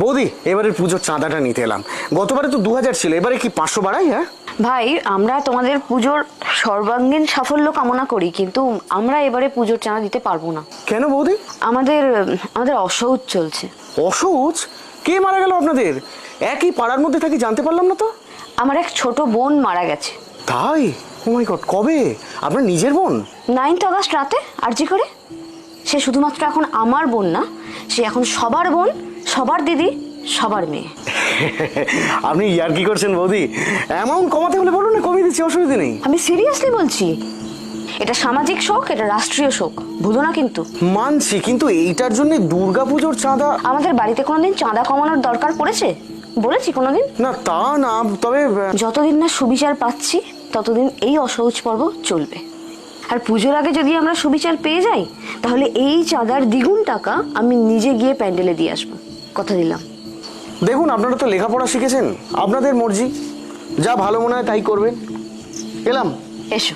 বৌদি এবারে পুজোর চাঁদাটা নিতে এলাম। গতবারে তো দু হাজার ছিল এবারে কি পাঁচশো বাড়াই হ্যাঁ? ভাই আমরা তোমাদের পুজোর সর্বাঙ্গীন সাফল্য কামনা করি কিন্তু আমরা এবারে পুজোর চাঁদা দিতে পারব না। কেন বৌদি? আমাদের আমাদের অসহজ চলছে। অসহজ কে মারা গেল আপনাদের? একই পাড়ার মধ্যে থাকি জানতে পারলাম না তো। আমার এক ছোট বোন মারা গেছে। তাই? ও মাই গড কবে? আপনার নিজের বোন? নাইনথ আগস্ট রাতে আরজি করে। সে শুধুমাত্র এখন আমার বোন না সে এখন সবার বোন সবার দিদি সবার মেয়ে। আপনি ইয়ার কি করছেন বৌদি? অ্যামাউন্ট কমাতে হলে বলুন না কমিয়ে দিচ্ছি অসুবিধা নেই। আমি সিরিয়াসলি বলছি এটা সামাজিক শোক এটা রাষ্ট্রীয় শোক ভুলো না কিন্তু। মানছি কিন্তু এইটার জন্য দুর্গাপুজোর চাঁদা আমাদের বাড়িতে কোনোদিন চাঁদা কমানোর দরকার পড়েছে? বলেছি কোনোদিন? না তা না তবে যতদিন না সুবিচার পাচ্ছি ততদিন এই অসহজ পর্ব চলবে। আর পুজোর আগে যদি আমরা সুবিচার পেয়ে যাই তাহলে এই চাঁদার দ্বিগুণ টাকা আমি নিজে গিয়ে প্যান্ডেলে দিয়ে আসব। কথা দিলাম। দেখুন আপনারা তো লেখাপড়া শিখেছেন। আপনাদের মর্জি। যা ভালো মনে হয় তাই করবেন। এলাম। এসো।